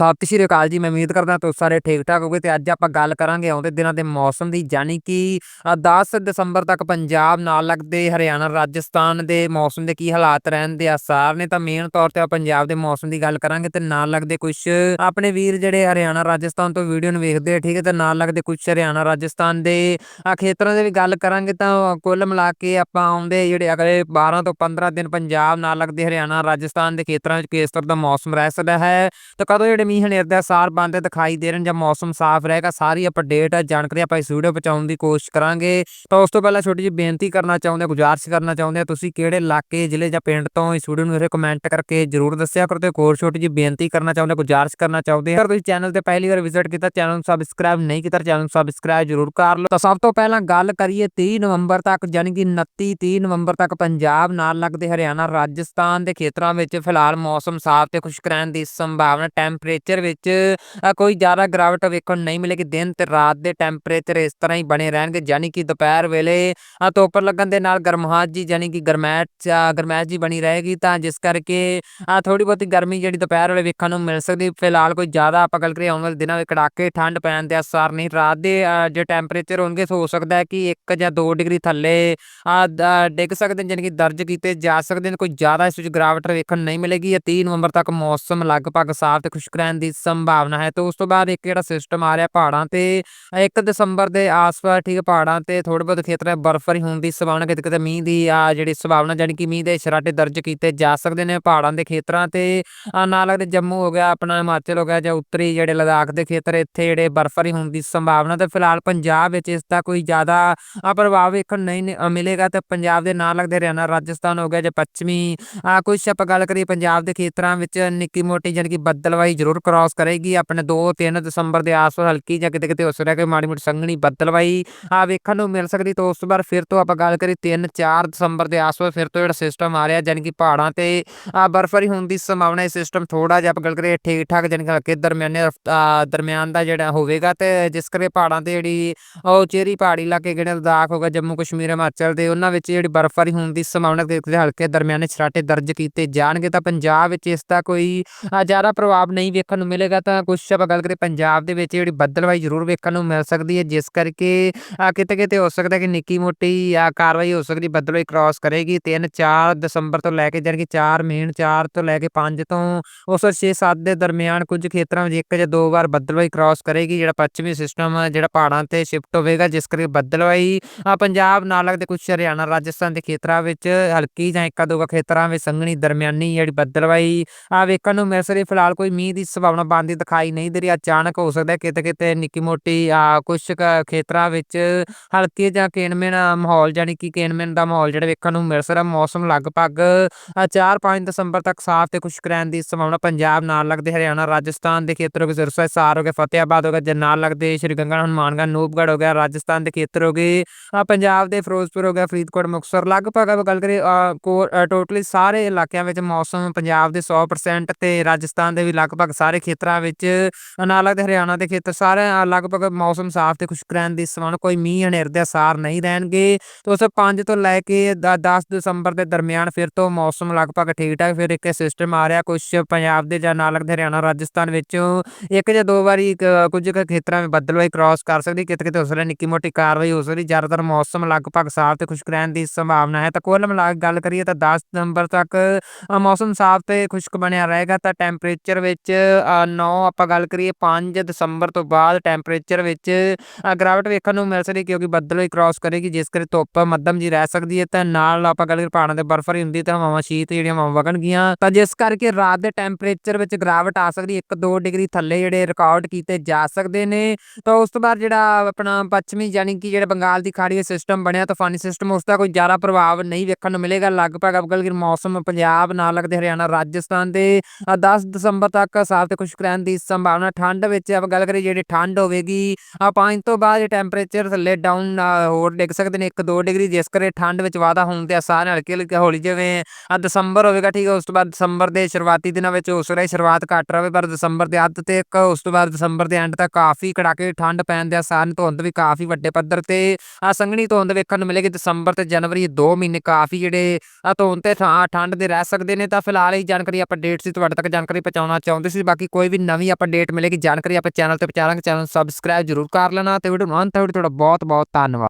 ਸਤਿ ਸ਼੍ਰੀ ਅਕਾਲ ਜੀ ਮੈਂ ਉਮੀਦ ਕਰਦਾ ਤੁਸੀਂ ਸਾਰੇ ਠੀਕ ਠਾਕ ਹੋਗੇ ਤੇ ਅੱਜ ਆਪਾਂ ਗੱਲ ਕਰਾਂਗੇ ਆਉਂਦੇ ਦਿਨਾਂ ਦੇ ਮੌਸਮ ਦੀ ਜਾਨੀ ਕਿ ਅ, 10 ਦਸੰਬਰ ਤੱਕ ਪੰਜਾਬ ਨਾਲ ਲੱਗਦੇ ਹਰਿਆਣਾ ਰਾਜਸਥਾਨ ਦੇ ਮੌਸਮ ਦੇ ਕੀ ਹਾਲਾਤ ਰਹਿਣ ਦੇ ਆਸਾਰ ਨੇ ਤਾਂ ਮੇਨ ਤੌਰ ਤੇ ਆਪਾਂ ਪੰਜਾਬ ਦੇ ਮੌਸਮ ਦੀ ਗੱਲ ਕਰਾਂਗੇ ਤੇ ਨਾਲ ਲੱਗਦੇ ਕੁਝ ਆਪਣੇ ਵੀਰ ਜਿਹੜੇ ਹਰਿਆਣਾ ਰਾਜਸਥਾਨ ਤੋਂ ਵੀਡੀਓ ਨੂੰ ਵੇਖਦੇ ਆ ਠੀਕ ਹੈ ਤੇ ਨਾਲ ਲੱਗਦੇ ਕੁਝ ਹਰਿਆਣਾ ਰਾਜਸਥਾਨ ਦੇ ਖੇਤਰਾਂ ਦੇ ਵੀ ਗੱਲ ਕਰਾਂਗੇ ਤਾਂ ਕੁੱਲ ਮਿਲਾ ਕੇ ਆਪਾਂ ਆਉਂਦੇ ਜਿਹੜੇ ਅਗਲੇ 12 ਤੋਂ 15 ਦਿਨ ਪੰਜਾਬ ਨਾਲ ਲੱਗਦੇ ਹਰਿਆਣਾ ਰਾਜਸਥਾਨ ਦੇ ਖੇਤਰਾਂ ਵਿੱਚ ਕਿਸ ਤਰ੍ਹਾਂ ਦਾ ਮੌਸਮ ਰਹਿ ਸਕਦਾ ਹੈ ਤਾਂ ਕਦੋਂ ਜਿਹੜੇ ਮੀਂਹ ਹਨੇਰ ਦੇ ਅਸਾਰ ਬਣਦੇ ਦਿਖਾਈ ਦੇ ਰਹੇ ਜਾਂ ਮੌਸਮ ਸਾਫ਼ ਰਹੇਗਾ ਸਾਰੀ ਅਪਡੇਟ ਜਾਣਕਾਰੀ ਆਪਾਂ ਇਸ ਵੀਡੀਓ ਪਹੁੰਚਾਉਣ ਦੀ ਕੋਸ਼ਿਸ਼ ਕਰਾਂਗੇ। ਤਾਂ ਉਸ ਤੋਂ ਪਹਿਲਾਂ ਛੋਟੀ ਜਿਹੀ ਬੇਨਤੀ ਕਰਨਾ ਚਾਹੁੰਦੇ ਹਾਂ ਗੁਜ਼ਾਰਿਸ਼ ਕਰਨਾ ਚਾਹੁੰਦੇ ਹਾਂ ਤੁਸੀਂ ਕਿਹੜੇ ਇਲਾਕੇ ਜ਼ਿਲ੍ਹੇ ਜਾਂ ਪਿੰਡ ਤੋਂ ਇਸ ਵੀਡੀਓ ਨੂੰ ਮੇਰੇ ਕਮੈਂਟ ਕਰਕੇ ਜਰੂਰ ਦੱਸਿਆ ਕਰੋ ਤੇ ਹੋਰ ਛੋਟੀ ਜਿਹੀ ਬੇਨਤੀ ਕਰਨਾ ਚਾਹੁੰਦੇ ਹਾਂ, ਗੁਜ਼ਾਰਿਸ਼ ਕਰਨਾ ਚਾਹੁੰਦੇ ਹਾਂ ਤੁਸੀਂ ਚੈਨਲ ਤੇ ਪਹਿਲੀ ਵਾਰ ਵਿਜ਼ਿਟ ਕੀਤਾ ਚੈਨਲ ਨੂੰ ਸਬਸਕ੍ਰਾਈਬ ਨਹੀਂ ਕੀਤਾ ਚੈਨਲ ਨੂੰ ਸਬਸਕ੍ਰਾਈਬ ਜਰੂਰ ਕਰ ਲਓ। ਤਾਂ ਸਭ ਤੋਂ ਪਹਿਲਾਂ ਗੱਲ ਕਰੀਏ 30 ਨਵੰਬਰ ਤੱਕ ਯਾਨੀ ਕਿ 29 30 ਨਵੰਬਰ ਤੱਕ ਪੰਜਾਬ ਨਾਲ ਲੱਗਦੇ ਹਰਿਆਣਾ ਰਾਜਸਥਾਨ ਦੇ ਖੇਤਰਾਂ ਵਿੱਚ ਫਿਲਹਾਲ ਮੌਸਮ ਸਾਫ਼ ਤੇ ਖੁਸ਼ਕ ਰਹਿਣ ਦੀ ਸੰਭਾਵਨਾ ਟੈਂਪਰੇਚਰ ਵਿੱਚ ਕੋਈ ਜ਼ਿਆਦਾ ਗਿਰਾਵਟ ਵੇਖਣ ਨੂੰ ਨਹੀਂ ਮਿਲੇਗੀ। ਦਿਨ ਤੇ ਰਾਤ ਦੇ ਟੈਂਪਰੇਚਰ ਇਸ ਤਰ੍ਹਾਂ ਹੀ ਬਣੇ ਰਹਿਣਗੇ ਯਾਨੀ ਕਿ ਦੁਪਹਿਰ ਵੇਲੇ ਅ, ਧੁੱਪ ਲੱਗਣ ਦੇ ਨਾਲ ਗਰਮਾਹਟ ਜੀ ਯਾਨੀ ਕਿ ਗਰਮੈਸ਼ ਅ, ਗਰਮੈਸ਼ ਜੀ ਬਣੀ ਰਹੇਗੀ। ਤਾਂ ਜਿਸ ਕਰਕੇ ਥੋੜੀ ਬਹੁਤੀ ਗਰਮੀ ਜਿਹੜੀ ਦੁਪਹਿਰ ਵੇਲੇ ਵੇਖਣ ਨੂੰ ਮਿਲ ਸਕਦੀ। ਫਿਲਹਾਲ ਕੋਈ ਜ਼ਿਆਦਾ ਆਪਾਂ ਗੱਲ ਕਰੀਏ ਆਉਣ ਵਾਲੇ ਦਿਨਾਂ ਵਿੱਚ ਕੜਾਕੇ ਠੰਡ ਪੈਣ ਦੇ ਅਸਾਰ ਨਹੀਂ। ਰਾਤ ਦੇ ਅ, ਜੇ ਟੈਂਪਰੇਚਰ ਹੋਣਗੇ ਸੋ ਹੋ ਸਕਦਾ ਹੈ ਕਿ 1 ਜਾਂ 2 ਡਿਗਰੀ ਥੱਲੇ ਡਿੱਗ ਸਕਦੇ ਨੇ ਯਾਨੀ ਕਿ ਦਰਜ ਕੀਤੇ ਜਾ ਸਕਦੇ ਨੇ। ਕੋਈ ਜ਼ਿਆਦਾ ਇਸ ਵਿੱਚ ਗਿਰਾਵਟ ਵੇਖਣ ਨੂੰ ਨਹੀਂ ਮਿਲੇਗੀ। ਇਹ 30 ਨਵੰਬਰ ਤੱਕ ਮੌਸਮ ਲਗਭਗ ਸਾਫ਼ ਤੇ ਖੁਸ਼ਕ ਰਹਿਣ ਦੀ ਸੰਭਾਵਨਾ ਹੈ। ਤੇ ਉਸ ਤੋਂ ਬਾਅਦ ਇੱਕ ਜਿਹੜਾ ਸਿਸਟਮ ਆ ਰਿਹਾ ਪਹਾੜਾਂ ਤੇ 1 ਦਸੰਬਰ ਦੇ ਆਸ-ਪਾਸ ਠੀਕ ਪਹਾੜਾਂ ਤੇ ਥੋੜੇ ਬਹੁਤ ਖੇਤਰਾਂ 'ਚ ਹੋਣ ਦੀ ਸੰਭਾਵਨਾ, ਕਿਤੇ ਕਿਤੇ ਮੀਂਹ ਦੀ ਆ ਜਿਹੜੀ ਸੰਭਾਵਨਾ ਯਾਨੀ ਕਿ ਮੀਂਹ ਦੇ ਛਰਾਟੇ ਦਰਜ ਕੀਤੇ ਜਾ ਸਕਦੇ ਨੇ ਪਹਾੜਾਂ ਦੇ ਖੇਤਰਾਂ ਤੇ। ਆ ਨਾਲ ਲੱਗਦੇ ਜੰਮੂ ਹੋ ਗਿਆ, ਆਪਣਾ ਹਿਮਾਚਲ ਹੋ ਗਿਆ ਜਾਂ ਉੱਤਰੀ ਜਿਹੜੇ ਲਦਾਖ ਦੇ ਖੇਤਰ, ਇੱਥੇ ਜਿਹੜੇ ਬਰਫ਼ਬਾਰੀ ਹੋਣ ਦੀ ਸੰਭਾਵਨਾ, ਤੇ ਫਿਲਹਾਲ ਪੰਜਾਬ ਵਿੱਚ ਇਸ ਦਾ ਕੋਈ ਜ਼ਿਆਦਾ ਪ੍ਰਭਾਵ ਵੇਖਣ ਨਹੀਂ ਮਿਲੇਗਾ। ਤੇ ਪੰਜਾਬ ਦੇ ਨਾਲ ਲੱਗਦੇ ਹਰਿਆਣਾ, ਰਾਜਸਥਾਨ ਹੋ ਗਿਆ ਜਾਂ ਪੱਛਮੀ, ਆ, ਕੁਛ ਆਪਾਂ ਗੱਲ ਕਰੀਏ ਪੰਜਾਬ ਦੇ ਖੇਤਰਾਂ ਵਿੱਚ ਨਿੱਕੀ ਮੋਟੀ ਜਾਣੀ ਕਿ ਬੱਦਲਵਾਈ ਜ਼ਰੂਰ ਕ੍ਰਾਸ ਕਰੇਗੀ। ਆਪਣੇ 2-3 ਦਸੰਬਰ ਦੇ ਆਸ-ਪਾਸ ਹਲਕੀ ਜਾਂ ਕਿਤੇ ਕਿਤੇ ਹੋ ਸਕਦਾ ਕਿ ਮਾੜੀ ਮੋਟੀ ਸੰਘਣੀ ਬੱਦਲਵਾਈ ਆ ਵੇਖਣ ਨੂੰ ਮਿਲ ਸਕਦੀ। ਤਾਂ ਉਸ ਤੋਂ ਬਾਅਦ ਫਿਰ ਤੋਂ ਆਪਾਂ ਗੱਲ ਕਰੀ 3-4 ਦਸੰਬਰ ਦੇ ਆਸ-ਪਾਸ ਫਿਰ ਤੋਂ ਜਿਹੜਾ ਸਿਸਟਮ ਆ ਰਿਹਾ, ਜਾਣੀ ਕਿ ਪਹਾੜਾਂ ਤੇ ਬਰਫ਼ਬਾਰੀ ਹੋਣ ਦੀ ਸੰਭਾਵਨਾ ਇਹ ਸਿਸਟਮ ਥੋੜਾ ਜਿਹਾ ਆਪਾਂ ਗੱਲ ਕਰੀਏ ਠੀਕ ਠਾਕ ਜਾਣੀ ਕਿ ਹਲਕੇ ਦਰਮਿਆਨੇ ਰਫਤ- ਦਰਮਿਆਨ ਦਾ ਜਿਹੜਾ ਹੋਵੇਗਾ। ਤੇ ਜਿਸ ਕਰਕੇ ਪਹਾੜਾਂ ਤੇ ਜਿਹੜੀ ਉਹ ਚੇਰੀ ਪਹਾੜੀ ਇਲਾਕੇ ਜਿਹੜੇ ਲਦਾਖ ਹੋ ਗਿਆ ਜੰਮੂ ਕਸ਼ਮੀਰ, ਹਿਮਾਚਲ ਦੇ, ਉਹਨਾਂ ਵਿੱਚ ਜਿਹੜੀ ਬਰਫ਼ਬਾਰੀ ਹੋਣ ਦੀ ਸੰਭਾਵਨਾ ਕਿਤੇ ਹਲਕੇ ਦਰਮਿਆਨੇ ਛਰਾਟੇ ਦਰਜ ਕੀਤੇ ਜਾਣਗੇ। ਤਾਂ ਪੰਜਾਬ ਵਿੱਚ ਇਸ ਦਾ ਕੋਈ ਜ਼ਿਆਦਾ ਪ੍ਰਭਾਵ ਨਹੀਂ ਵੇਖਣ ਨੂੰ ਮਿਲੇਗਾ ਤਾਂ ਕੁਛ ਆਪਾਂ ਗੱਲ ਕਰੀਏ ਪੰਜਾਬ ਦੇ ਵਿੱਚ ਜਿਹੜੀ ਬੱਦਲਵਾਈ ਜ਼ਰੂਰ ਵੇਖਣ ਨੂੰ ਮਿਲ ਸਕਦੀ ਹੈ, ਜਿਸ ਕਰਕੇ ਕਿਤੇ ਕਿਤੇ ਹੋ ਸਕਦਾ ਕਿ ਨਿੱਕੀ ਮੋਟੀ ਕਾਰਵਾਈ ਹੋ ਸਕਦੀ, ਬੱਦਲਵਾਈ ਕ੍ਰਾਸ ਕਰੇਗੀ 3-4 ਦਸੰਬਰ ਤੋਂ ਲੈ ਕੇ ਜਾਣੀ ਕਿ 4 ਮੇਨ 4 ਤੋਂ ਲੈ ਕੇ 5 ਤੋਂ ਉਸ 6-7 ਦੇ ਦਰਮਿਆਨ ਕੁਝ ਖੇਤਰਾਂ ਵਿੱਚ ਇੱਕ ਜਾਂ ਦੋ ਵਾਰ ਬੱਦਲਵਾਈ ਕ੍ਰਾਸ ਕਰੇਗੀ, ਜਿਹੜਾ ਪੱਛਮੀ ਸਿਸਟਮ ਜਿਹੜਾ ਪਹਾੜਾਂ ਤੇ ਸ਼ਿਫਟ ਹੋਵੇਗਾ, ਜਿਸ ਕਰਕੇ ਬੱਦਲਵਾਈ ਪੰਜਾਬ ਨਾਲ ਲੱਗਦੇ ਕੁਝ ਹਰਿਆਣਾ, ਰਾਜਸਥਾਨ ਦੇ ਖੇਤਰਾਂ ਵਿੱਚ ਹਲਕੀ ਜਾਂ ਇੱਕ ਦੋ ਖੇਤਰਾਂ ਵਿੱਚ ਸੰਘਣੀ ਦਰਮਿਆਨੀ ਜਿਹੜੀ ਬੱਦਲਵਾਈ ਆ ਵੇਖਣ ਨੂੰ ਮਿਲ ਸਕਦੀ ਫਿਲਹਾਲ ਕੋਈ ਮੀਂਹ ਦੀ ਸੰਭਾਵਨਾ ਬਣਦੀ ਦਿਖਾਈ ਨਹੀਂ ਦੇ ਰਹੀ। ਅਚਾਨਕ ਹੋ ਸਕਦਾ ਕਿਤੇ ਕਿਤੇ ਨਿੱਕੀ ਮੋਟੀ ਆ ਕੁਝ ਖੇਤਰਾਂ ਵਿੱਚ ਹਲਕੇ ਜਾਂ ਕੇਣਮੇਣ ਮਾਹੌਲ ਜਾਨੀ ਕਿ ਕੇਨਮੇਨ ਦਾ ਮਾਹੌਲ ਜਿਹੜਾ ਵੇਖਣ ਨੂੰ ਮਿਲ ਸਕਦਾ। ਮੌਸਮ ਲਗਭਗ 4-5 ਦਸੰਬਰ ਤੱਕ ਸਾਫ਼ ਤੇ ਖੁਸ਼ਕ ਰਹਿਣ ਦੀ ਸੰਭਾਵਨਾ ਪੰਜਾਬ ਨਾਲ ਲੱਗਦੇ ਹਰਿਆਣਾ, ਰਾਜਸਥਾਨ ਦੇ ਖੇਤਰ ਹੋ ਗਏ ਸਿਰਸਾ ਸਾਰ ਹੋ ਗਿਆ ਫਤਿਆਬਾਦ ਹੋ ਗਿਆ ਜਾਂ ਨਾਲ ਲੱਗਦੇ ਸ਼੍ਰੀ ਗੰਗਾ, ਹਨੂਮਾਨਗੜ੍ਹ, ਨੂਪਗੜ੍ਹ ਹੋ ਗਿਆ, ਰਾਜਸਥਾਨ ਦੇ ਖੇਤਰ ਹੋ ਗਏ ਪੰਜਾਬ ਦੇ ਫਿਰੋਜ਼ਪੁਰ ਹੋ ਗਿਆ, ਫਰੀਦਕੋਟ, ਮੁਕਤਸਰ, ਲਗਭਗ ਗੱਲ ਕਰੀਏ ਟੋਟਲੀ ਸਾਰੇ ਇਲਾਕਿਆਂ ਵਿੱਚ ਮੌਸਮ ਪੰਜਾਬ ਦੇ 100% ਤੇ ਰਾਜਸਥਾਨ ਦੇ ਵੀ ਲਗਭਗ ਸਾਰੇ ਖੇਤਰਾਂ ਵਿੱਚ ਅ, ਨਾਲ ਲੱਗਦੇ ਹਰਿਆਣਾ ਦੇ ਖੇਤਰ ਸਾਰੇ ਲਗਭਗ ਮੌਸਮ ਸਾਫ਼ ਤੇ ਖੁਸ਼ਕ ਰਹਿਣ ਦੀ ਸੰਭਾਵਨਾ ਕੋਈ ਮੀਂਹ ਹਨੇਰ ਦੇ ਅਸਾਰ ਨਹੀਂ ਰਹਿਣਗੇ। ਤੇ ਉਸ 5 ਤੋਂ ਲੈ ਕੇ 10 ਦਸੰਬਰ ਦੇ ਦਰਮਿਆਨ ਫਿਰ ਤੋਂ ਮੌਸਮ ਲਗਭਗ ਠੀਕ ਠਾਕ ਫਿਰ ਇੱਕ ਸਿਸਟਮ ਆ ਰਿਹਾ ਕੁਝ ਪੰਜਾਬ ਦੇ ਜਾਂ ਨਾਲ ਲੱਗਦੇ ਹਰਿਆਣਾ ਰਾਜਸਥਾਨ ਵਿੱਚੋਂ। ਇੱਕ ਜਾਂ ਦੋ ਵਾਰੀ ਕ- ਕੁਝ ਕੁ ਖੇਤਰਾਂ ਵਿੱਚ ਬੱਦਲਵਾਈ ਕ੍ਰਾਸ ਕਰ ਸਕਦੀ ਕਿਤੇ ਕਿਤੇ ਹੋ ਸਕਦਾ ਨਿੱਕੀ ਮੋਟੀ ਕਾਰਵਾਈ ਹੋ ਸਕਦੀ ਜ਼ਿਆਦਾਤਰ ਮੌਸਮ ਲਗਭਗ ਸਾਫ਼ ਤੇ ਖੁਸ਼ਕ ਰਹਿਣ ਦੀ ਸੰਭਾਵਨਾ ਹੈ। ਤਾਂ ਕੁੱਲ ਮਿਲਾ ਕੇ ਗੱਲ ਕਰੀਏ ਤਾਂ 10 ਦਸੰਬਰ ਤੱਕ ਮੌਸਮ ਸਾਫ਼ ਤੇ ਖੁਸ਼ਕ ਬਣਿਆ ਰਹੇਗਾ ਤਾਂ ਟੈਂਪਰੇਚਰ ਵਿੱਚ ਨੌ ਆਪਾਂ ਗੱਲ ਕਰੀਏ 5 ਦਸੰਬਰ ਤੋਂ ਬਾਅਦ ਟੈਂਪਰੇਚਰ ਵਿੱਚ ਗਿਰਾਵਟ ਵੇਖਣ ਨੂੰ ਮਿਲ ਸਕਦੀ ਕਿਉਂਕਿ ਬੱਦਲ ਹੀ ਕ੍ਰਾਸ ਕਰੇਗੀ ਜਿਸ ਕਰਕੇ ਧੁੱਪ ਮੱਧਮ ਜੀ ਰਹਿ ਸਕਦੀ ਹੈ ਤਾਂ ਨਾਲ ਆਪਾਂ ਗੱਲ ਕਰੀਏ ਪਹਾੜਾਂ ਤੇ ਬਰਫ਼ ਰਹੀ ਹੁੰਦੀ ਤਾਂ ਹਵਾਵਾਂ ਸ਼ੀਤ ਜਿਹੜੀਆਂ ਹਵਾਵਾਂ ਵਗਣਗੀਆਂ। ਤਾਂ ਜਿਸ ਕਰਕੇ ਰਾਤ ਦੇ ਟੈਂਪਰੇਚਰ ਵਿੱਚ ਗਿਰਾਵਟ ਆ ਸਕਦੀ 1-2 ਡਿਗਰੀ ਥੱਲੇ ਜਿਹੜੇ ਰਿਕਾਰਡ ਕੀਤੇ ਜਾ ਸਕਦੇ ਨੇ। ਤਾਂ ਉਸ ਤੋਂ ਬਾਅਦ ਜਿਹੜਾ ਆਪਣਾ ਪੱਛਮੀ ਯਾਨੀ ਕਿ ਜਿਹੜਾ ਬੰਗਾਲ ਦੀ ਖਾੜੀ ਦਾ ਸਿਸਟਮ ਬਣਿਆ ਤੂਫਾਨੀ ਸਿਸਟਮ ਉਸ ਦਾ ਕੋਈ ਜ਼ਿਆਦਾ ਪ੍ਰਭਾਵ ਨਹੀਂ ਵੇਖਣ ਨੂੰ ਮਿਲੇਗਾ। ਲਗਭਗ ਆਪਾਂ ਮੌਸਮ ਪੰਜਾਬ ਨਾਲ ਲੱਗਦੇ ਹਰਿਆਣਾ ਰਾਜਸਥਾਨ ਦੇ ਅ, 10 ਦਸੰਬਰ ਤੱਕ ਸਾਫ਼ ਤੇ ਖੁਸ਼ਕ ਰਹਿਣ ਦੀ ਸੰਭਾਵਨਾ ਠੰਡ ਵਿੱਚ ਆਪਾਂ ਗੱਲ ਕਰੀਏ ਜਿਹੜੀ ਠੰਡ ਹੋਵੇਗੀ ਆ 5 ਤੋਂ ਬਾਅਦ ਟੈਂਪਰੇਚਰ ਥੱਲੇ ਡਾਊਨ ਹੋਰ ਡਿੱਗ ਸਕਦੇ ਨੇ 1-2 ਡਿਗਰੀ, ਜਿਸ ਕਰਕੇ ਠੰਡ ਵਿੱਚ ਵਾਧਾ ਹੋਣ ਦੇ ਆਸਾਰ ਨੇ ਹਲਕੀ ਹਲਕੀ ਹੌਲੀ ਜਿਵੇਂ ਆ ਦਸੰਬਰ ਹੋਵੇਗਾ, ਠੀਕ ਹੈ, ਉਸ ਤੋਂ ਬਾਅਦ ਦਸੰਬਰ ਦੇ ਸ਼ੁਰੂਆਤੀ ਦਿਨਾਂ ਵਿੱਚ ਉਸ ਸਕਦਾ ਸ਼ੁਰੂਆਤ ਘੱਟ ਰਹੇ ਪਰ ਦਸੰਬਰ ਦੇ ਅੱਧ ਤੇ ਇੱਕ, ਉਸ ਤੋਂ ਬਾਅਦ ਦਸੰਬਰ ਦੇ ਐਂਡ ਤੱਕ ਕਾਫੀ ਕੜਾਕੇ ਠੰਡ ਪੈਣ ਦੇ ਆਸਾਰ ਨੇ ਧੁੰਦ ਵੀ ਕਾਫੀ ਵੱਡੇ ਪੱਧਰ ਤੇ ਆ ਸੰਘਣੀ ਧੁੰਦ ਵੇਖਣ ਨੂੰ ਮਿਲੇਗੀ, ਦਸੰਬਰ ਤੇ ਜਨਵਰੀ ਦੋ ਮਹੀਨੇ ਕਾਫੀ ਜਿਹੜੇ ਆ ਧੁੰਦ ਤੇ ਠਾ- ਠੰਡ ਦੇ ਰਹਿ ਸਕਦੇ ਨੇ, ਤਾਂ ਫਿਲਹਾਲ ਇਹ ਜਾਣਕਾਰੀ ਆਪਾਂ ਡੇਟ ਸੀ ਤੁਹਾਡੇ ਤੱਕ ਜਾਣਕਾਰੀ ਪਹੁੰਚਾਉਣਾ ਚਾਹੁੰਦੇ ਸੀ ਬਾਕੀ ਕੋਈ ਵੀ ਨਵੀਂ ਅਪਡੇਟ ਮਿਲੇਗੀ, ਜਾਣਕਾਰੀ ਆਪਾਂ ਚੈਨਲ ਤੇ ਪਹੁੰਚਾਵਾਂਗੇ ਚੈਨਲ ਨੂੰ ਸਬਸਕ੍ਰਾਈਬ ਜ਼ਰੂਰ ਕਰ ਲੈਣਾ ਤੇ ਵੀਡੀਓ ਨੂੰ ਅੰਤ ਤੱਕ ਤੁਹਾਡਾ ਬਹੁਤ ਬਹੁਤ ਧੰਨਵਾਦ।